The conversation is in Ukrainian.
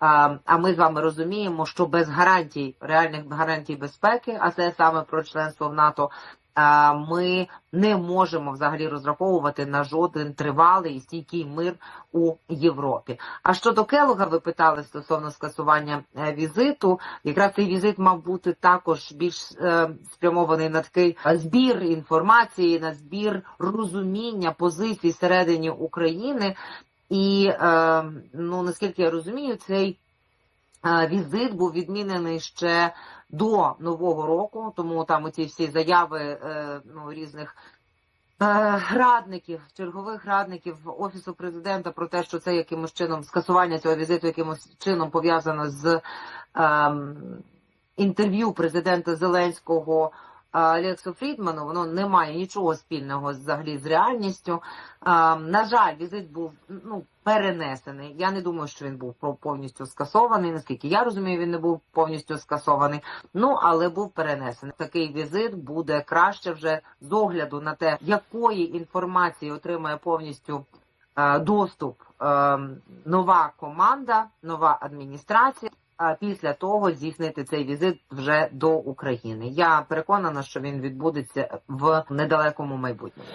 А ми з вами розуміємо, що без гарантій, реальних гарантій безпеки, а це саме про членство в НАТО, ми не можемо взагалі розраховувати на жоден тривалий і стійкий мир у Європі. А щодо Келога, ви питали стосовно скасування е, візиту. Якраз цей візит мав бути також більш е, спрямований на такий збір інформації, на збір розуміння позицій всередині України. І е, ну наскільки я розумію, цей е, візит був відмінений ще до нового року, тому там оці всі заяви е, ну, різних радників, чергових радників офісу президента про те, що це якимось чином скасування цього візиту, якимось чином пов'язано з ем, інтерв'ю президента Зеленського. Лексу Фрідману воно не має нічого спільного взагалі з реальністю. На жаль, візит був ну перенесений. Я не думаю, що він був повністю скасований. Наскільки я розумію, він не був повністю скасований. Ну але був перенесений. Такий візит буде краще вже з огляду на те, якої інформації отримає повністю е, доступ е, нова команда, нова адміністрація. А після того здійснити цей візит вже до України. Я переконана, що він відбудеться в недалекому майбутньому.